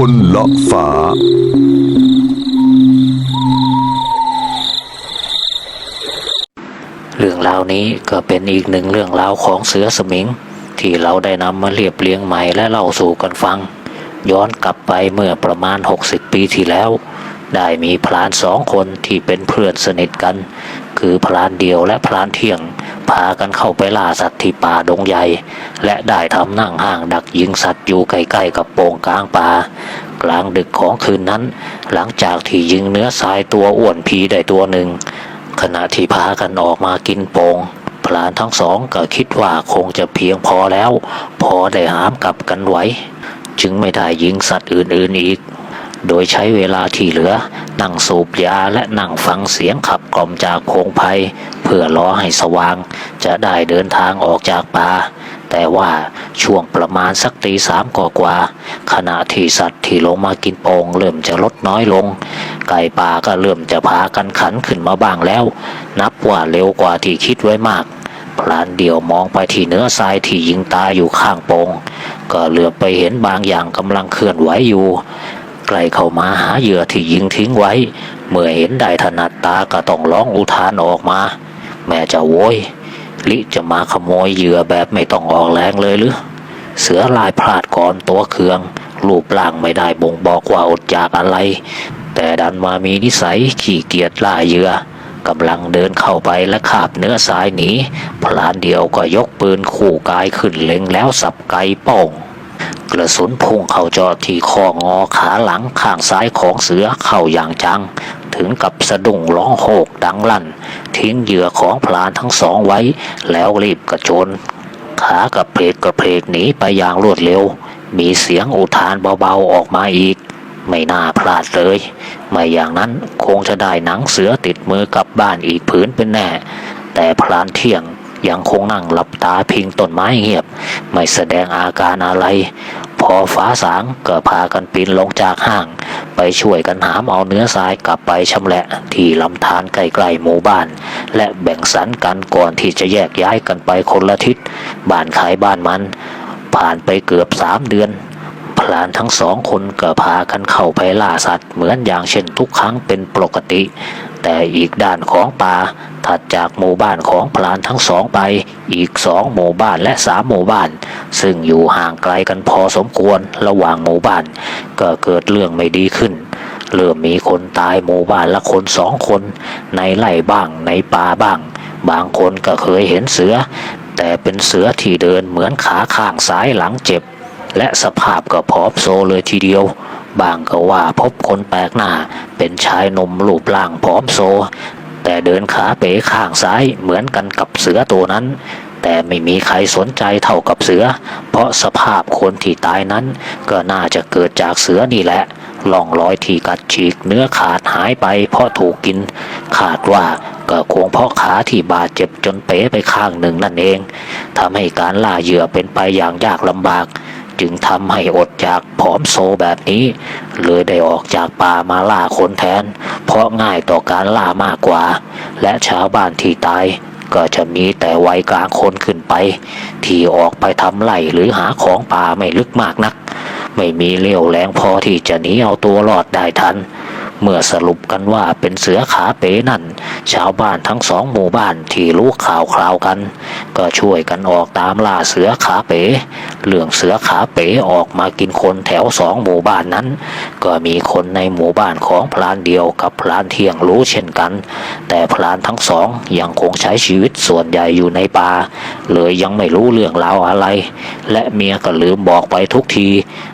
คนละฝา เรื่องราวนี้ก็เป็นอีกหนึ่งเรื่องราวของเสือสมิง ที่เราได้นำมาเรียบเรียงใหม่และเล่าสู่กันฟัง ย้อนกลับไปเมื่อประมาณ 60 ปีที่แล้ว ได้มีพรานสองคนที่เป็นเพื่อนสนิทกัน คือพรานเดียวและพรานเที่ยง พากันเข้าไปล่าสัตว์ที่ป่าดงใหญ่ และได้ทำนั่งห้างดักยิงสัตว์อยู่ใกล้ๆกับโป่งกลางป่า กลางดึกของคืนนั้น หลังจากที่ยิงเนื้อทรายตัวอ้วนพีได้ตัวหนึ่ง ขณะที่พากันออกมากินโปงพลานทั้งสองก็คิดว่าคงจะเพียงพอแล้ว พอได้หามกลับกันไว้ จึงไม่ได้ยิงสัตว์อื่นๆอีก โดยใช้เวลาที่เหลือ นั่งสูบยาและนั่งฟังเสียงขับกล่อมจากโคงภัยเพื่อรอให้สว่าง จะได้เดินทางออกจากป่าแต่ว่าช่วงประมาณสักตีสามกว่า ขณะที่สัตว์ที่ลงมากินโปงเริ่มจะลดน้อยลง ไก่ป่าก็เริ่มจะพากันขันขึ้นมาบ้างแล้ว นับว่าเร็วกว่าที่คิดไว้มากพลานเดียวมองไปที่เนื้อทรายที่ยิงตาอยู่ข้างโปง ก็เหลือไปเห็นบางอย่างกำลังเคลื่อนไหวอยู่ ใกล้เข้ามาหาเหยื่อที่ยิงทิ้งไว้ เมื่อเห็นได้ถนัดตาก็ต้องร้องอุทานออกมา แม่จะโวย ลิจะมาขโมยเหยื่อแบบไม่ต้องออกแรงเลยหรือเสือลายพลาดก่อนตัวเคือง รูปร่างไม่ได้บ่งบอกว่าอดอยากอะไร แต่ดันมามีนิสัยขี้เกียจล่าเหยื่อกำลังเดินเข้าไปและขาบเนื้อสายหนีพลานเดียวก็ยกปืนขู่กายขึ้นเล็งแล้วสับไกป้ง กระสุนพุ่งเข้าเจอที่คองอขาหลังข้างซ้ายของเสือเข้าอย่างจัง ถึงกับสะดุ้งร้องโหกดังลั่น ทิ้งเหยื่อของพลานทั้งสองไว้ แล้วรีบกระโจน ขากระเพกกระเพกหนีไปอย่างรวดเร็ว มีเสียงอุทานเบาๆออกมาอีก ไม่น่าพลาดเลย ไม่อย่างนั้นคงจะได้หนังเสือติดมือกลับบ้านอีกผืนเป็นแน่ แต่พลานเที่ยง ยังคงนั่งหลับตาพิงต้นไม้เงียบ ไม่แสดงอาการอะไร พอฟ้าสางก็พากันปีนลงจากห้าง ไปช่วยกันหามเอาเนื้อทรายกลับไปชำแหละ ที่ลำธารใกล้ๆหมู่บ้าน และแบ่งสรรกันก่อนที่จะแยกย้ายกันไปคนละทิศบ้านขายบ้านมัน ผ่านไปเกือบสามเดือน พลานทั้งสองคนก็พากันเข้าไปล่าสัตว์เหมือนอย่างเช่นทุกครั้งเป็นปกติ แต่อีกด้านของป่าถัดจากหมู่บ้านของพลานทั้งสองไป อีกสองหมู่บ้านและสามหมู่บ้าน ซึ่งอยู่ห่างไกลกันพอสมควรระหว่างหมู่บ้าน ก็เกิดเรื่องไม่ดีขึ้นเริ่มมีคนตายหมู่บ้านละคนสองคน ในไร่บ้างในป่าบ้าง บางคนก็เคยเห็นเสือ แต่เป็นเสือที่เดินเหมือนขาข้างซ้ายหลังเจ็บ และสภาพก็ผอมโซเลยทีเดียว บางก็ว่าพบคนแปลกหน้า เป็นชายนมรูปร่างผอมโซ แต่เดินขาเป๋ข้างซ้ายเหมือนกันกับเสือตัวนั้น แต่ไม่มีใครสนใจเท่ากับเสือ เพราะสภาพคนที่ตายนั้น ก็น่าจะเกิดจากเสือนี่แหละล่องรอยที่กัดฉีกเนื้อขาดหายไปเพราะถูกกิน ขาดว่าก็คงเพราะขาที่บาดเจ็บจนเป๋ไปข้างหนึ่งนั่นเองทำให้การล่าเหยื่อเป็นไปอย่างยากลำบาก จึงทำให้อดจากผอมโซแบบนี้ เลยได้ออกจากป่ามาล่าคนแทน เพราะง่ายต่อการล่ามากกว่า และชาวบ้านที่ตาย ก็จะมีแต่วัยกลางคนขึ้นไป ที่ออกไปทำไร่หรือหาของป่าไม่ลึกมากนัก ไม่มีเลี้ยวแรงพอที่จะหนีเอาตัวรอดได้ทันเมื่อสรุปกันว่าเป็นเสือขาเป๋นั่น ชาวบ้านทั้งสองหมู่บ้านที่รู้ข่าวคราวกัน ก็ช่วยกันออกตามล่าเสือขาเป๋ เรื่องเสือขาเป๋ออกมากินคนแถวสองหมู่บ้านนั้น ก็มีคนในหมู่บ้านของพลานเดียวกับพลานเที่ยงรู้เช่นกัน แต่พลานทั้งสองยังคงใช้ชีวิตส่วนใหญ่อยู่ในป่าเลยยังไม่รู้เรื่องราวอะไร และเมียก็ลืมบอกไปทุกที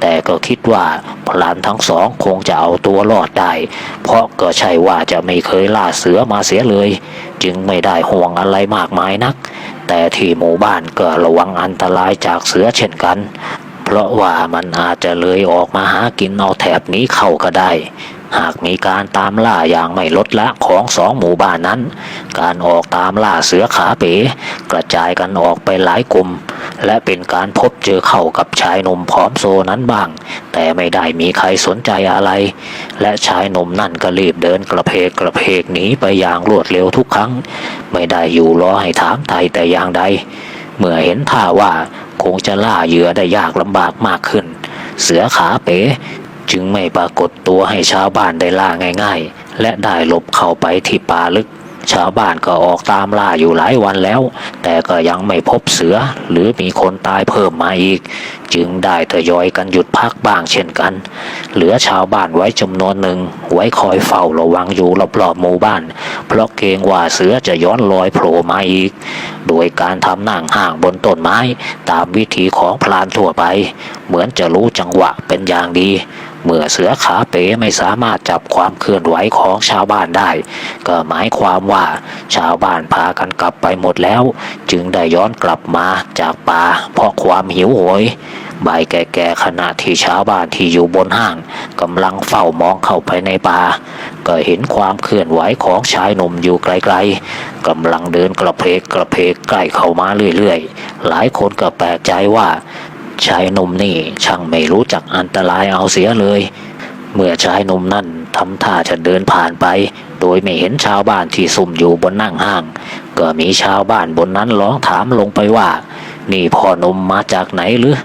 แต่ก็คิดว่าพลานทั้งสองคงจะเอาตัวรอดได้ เพราะก็ใช่ว่าจะไม่เคยล่าเสือมาเสียเลย จึงไม่ได้ห่วงอะไรมากมายนัก แต่ที่หมู่บ้านก็ระวังอันตรายจากเสือเช่นกัน เพราะว่ามันอาจจะเลยออกมาหากินเอาแถบนี้เข้าก็ได้ หากมีการตามล่าอย่างไม่ลดละของสองหมู่บ้านนั้น การออกตามล่าเสือขาเป๋ กระจายกันออกไปหลายกลุ่ม และเป็นการพบเจอเข้ากับชายหนุ่มผอมโซนั้นบ้าง แต่ไม่ได้มีใครสนใจอะไร และชายหนุ่มนั่นก็รีบเดินกระเพกกระเพกหนีไปอย่างรวดเร็วทุกครั้ง ไม่ได้อยู่รอให้ถามไทยแต่อย่างใด เมื่อเห็นท่าว่าคงจะล่าเหยื่อได้ยากลำบากมากขึ้น เสือขาเป๋จึงไม่ปรากฏตัวให้ชาวบ้านได้ล่าง่าย ๆ และได้หลบเข้าไปที่ป่าลึก ชาวบ้านก็ออกตามล่าอยู่หลายวันแล้ว แต่ก็ยังไม่พบเสือหรือมีคนตายเพิ่มมาอีก จึงได้ทยอยกันหยุดพักบ้างเช่นกัน เหลือชาวบ้านไว้จำนวนหนึ่ง ไว้คอยเฝ้าระวังอยู่รอบๆหมู่บ้าน เพราะเกรงว่าเสือจะย้อนลอยโผล่มาอีก โดยการทำนั่งห่างบนต้นไม้ ตามวิธีของพลานทั่วไป เหมือนจะรู้จังหวะเป็นอย่างดี เมื่อเสือขาเป๋ไม่สามารถจับความเคลื่อนไหวของชาวบ้านได้ ก็หมายความว่าชาวบ้านพากันกลับไปหมดแล้ว จึงได้ย้อนกลับมาจากป่าเพราะความหิวโหยใบแก่ๆขณะที่ชาวบ้านที่อยู่บนห้างกำลังเฝ้ามองเข้าไปในป่าก็เห็นความเคลื่อนไหวของชายหนุ่มอยู่ไกลๆกำลังเดินกระเพกกระเพกใกล้เข้ามาเรื่อยๆ หลายคนก็แปลกใจว่า ชายหนุ่มนี่ช่างไม่รู้จักอันตรายเอาเสียเลย เมื่อชายหนุ่มนั่นทำท่าจะเดินผ่านไป โดยไม่เห็นชาวบ้านที่ซุ่มอยู่บนนั่งห้าง ก็มีชาวบ้านบนนั้นร้องถามลงไปว่า นี่พ่อหนุ่มมาจากไหนหรือ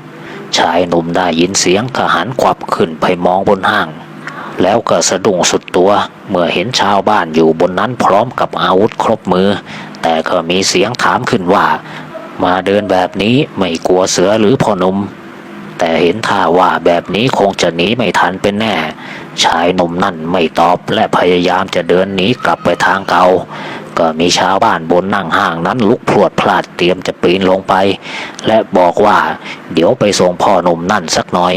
ชายหนุ่มได้ยินเสียงก็หันขวับขึ้นไปมองบนห้าง แล้วก็สะดุ้งสุดตัว เมื่อเห็นชาวบ้านอยู่บนนั้นพร้อมกับอาวุธครบมือ แต่ก็มีเสียงถามขึ้นว่า มาเดินแบบนี้ไม่กลัวเสือหรือพ่อหนุ่มแต่เห็นท่าว่าแบบนี้คงจะหนีไม่ทันเป็นแน่ ชายหนุ่มนั่นไม่ตอบและพยายามจะเดินหนีกลับไปทางเก่าก็มีชาวบ้านบนนั่งห้างนั้นลุกพรวดพลาดเตรียมจะปีนลงไป และบอกว่าเดี๋ยวไปส่งพ่อหนุ่มนั่นสักหน่อย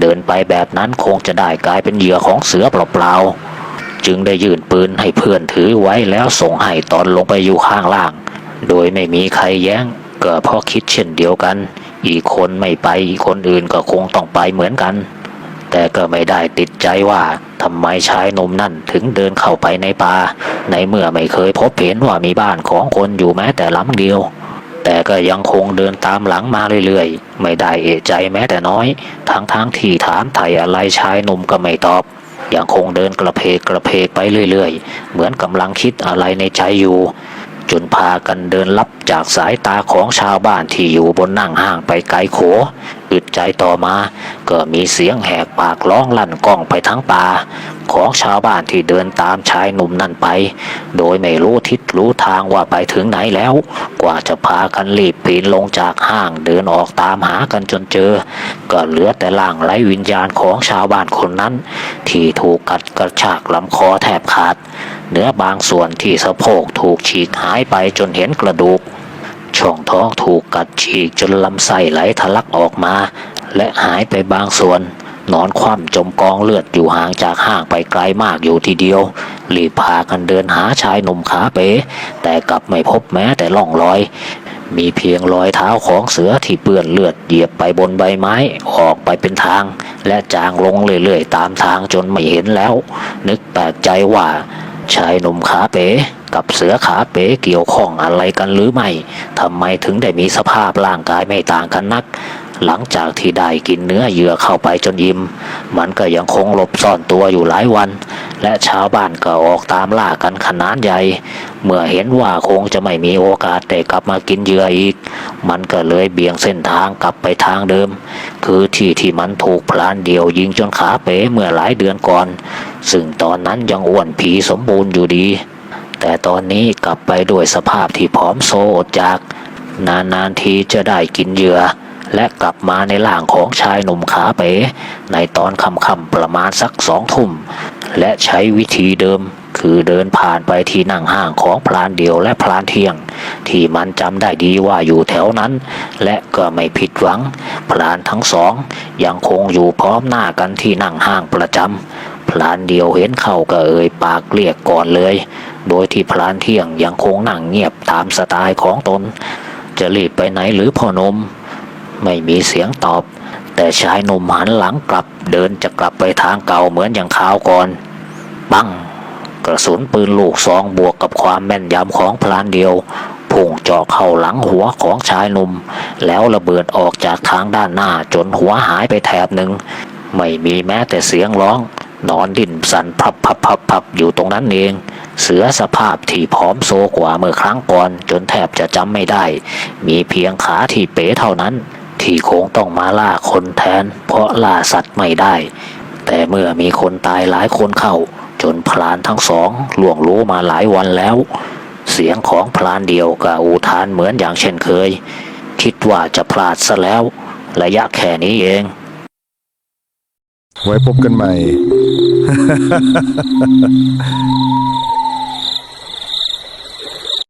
เดินไปแบบนั้นคงจะได้กลายเป็นเหยื่อของเสือเปล่าๆจึงได้ยื่นปืนให้เพื่อนถือไว้แล้วส่งให้ตอนลงไปอยู่ข้างล่าง โดยไม่มีใครแย้ง ก็เพราะคิดเช่นเดียวกัน อีกคนไม่ไปอีกคนอื่นก็คงต้องไปเหมือนกัน แต่ก็ไม่ได้ติดใจว่าทำไมชายนมนั่นถึงเดินเข้าไปในป่าในเมื่อไม่เคยพบเห็นว่ามีบ้านของคนอยู่แม้แต่หลังเดียว แต่ก็ยังคงเดินตามหลังมาเรื่อยๆ ไม่ได้เอะใจแม้แต่น้อย ทั้งๆทที่ถามไถ่อะไรชายหนุ่มก็ไม่ตอบยังคงเดินกระเพกกระเพกไปเรื่อยๆ เหมือนกำลังคิดอะไรในใจอยู่ จนพากันเดินลับจากสายตาของชาวบ้านที่อยู่บนนั่งห้างไปไกลโข อึดใจต่อมา ก็มีเสียงแหกปากร้องลั่นกล้องไปทั้งป่า ของชาวบ้านที่เดินตามชายหนุ่มนั่นไป โดยไม่รู้ทิศรู้ทางว่าไปถึงไหนแล้ว กว่าจะพากันรีบปีนลงจากห้างเดินออกตามหากันจนเจอ ก็เหลือแต่ร่างไร้วิญญาณของชาวบ้านคนนั้น ที่ถูกกัดกระชากลำคอแทบขาด เนื้อบางส่วนที่สะโพกถูกฉีกหายไปจนเห็นกระดูก ช่องท้องถูกกัดฉีกจนลำไส้ไหลทะลักออกมา และหายไปบางส่วน นอนคว่ำจมกองเลือดอยู่ห่างจากห้างไปไกลมากอยู่ทีเดียวรีบพากันเดินหาชายหนุ่มขาเป๋แต่กลับไม่พบแม้แต่ร่องรอย มีเพียงรอยเท้าของเสือที่เปื้อนเลือดเหยียบไปบนใบไม้ออกไปเป็นทาง และจางลงเรื่อยๆตามทางจนไม่เห็นแล้ว นึกแปลกใจว่า ชายหนุ่มขาเป๋กับเสือขาเป๋เกี่ยวข้องอะไรกันหรือไม่ทำไมถึงได้มีสภาพร่างกายไม่ต่างกันนัก หลังจากที่ได้กินเนื้อเหยื่อเข้าไปจนยิ้มมันก็ยังคงหลบซ่อนตัวอยู่หลายวัน และชาวบ้านก็ออกตามล่ากันขนาดใหญ่ เมื่อเห็นว่าคงจะไม่มีโอกาสได้กลับมากินเหยื่ออีก มันก็เลยเบี่ยงเส้นทางกลับไปทางเดิม คือที่ที่มันถูกพลานเดียวยิงจนขาเป๋เมื่อหลายเดือนก่อน ซึ่งตอนนั้นยังอ้วนผีสมบูรณ์อยู่ดี แต่ตอนนี้กลับไปด้วยสภาพที่ผอมโซอดจาก นานๆทีจะได้กินเหยื่อ และกลับมาในร่างของชายหนุ่มขาเป๋ ในตอนค่ำๆประมาณสักสองทุ่ม และใช้วิธีเดิมคือเดินผ่านไปที่นั่งห้างของพลานเดียวและพลานเที่ยง ที่มันจำได้ดีว่าอยู่แถวนั้น และก็ไม่ผิดหวัง พลานทั้งสอง ยังคงอยู่พร้อมหน้ากันที่นั่งห้างประจำพลานเดียวเห็นเข้าก็เอ่ยปากเรียกก่อนเลย โดยที่พลานเที่ยงยังคงนั่งเงียบตามสไตล์ของตน จะรีบไปไหนหรือพ่อนม ไม่มีเสียงตอบ แต่ชายหนุ่มหันหลังกลับ เดินจะกลับไปทางเก่าเหมือนอย่างคราวก่อนปังกระสุนปืนลูกซองบวกกับความแม่นยำของพลานเดียวพุ่งเจาะเข้าหลังหัวของชายหนุ่ม แล้วระเบิดออกจากทางด้านหน้าจนหัวหายไปแถบหนึ่ง ไม่มีแม้แต่เสียงร้อง นอนดิ้นสั่นพับพับพับพับอยู่ตรงนั้นเอง เสือสภาพที่ผอมโซกว่าเมื่อครั้งก่อน จนแทบจะจำไม่ได้ มีเพียงขาที่เป๋เท่านั้น ที่คงต้องมาล่าคนแทน เพราะล่าสัตว์ไม่ได้ แต่เมื่อมีคนตายหลายคนเข้า จนพลานทั้งสองล่วงรู้มาหลายวันแล้ว เสียงของพลานเดียวกับอุทานเหมือนอย่างเช่นเคย คิดว่าจะพลาดซะแล้ว ระยะแค่นี้เอง ไว้พบกันใหม่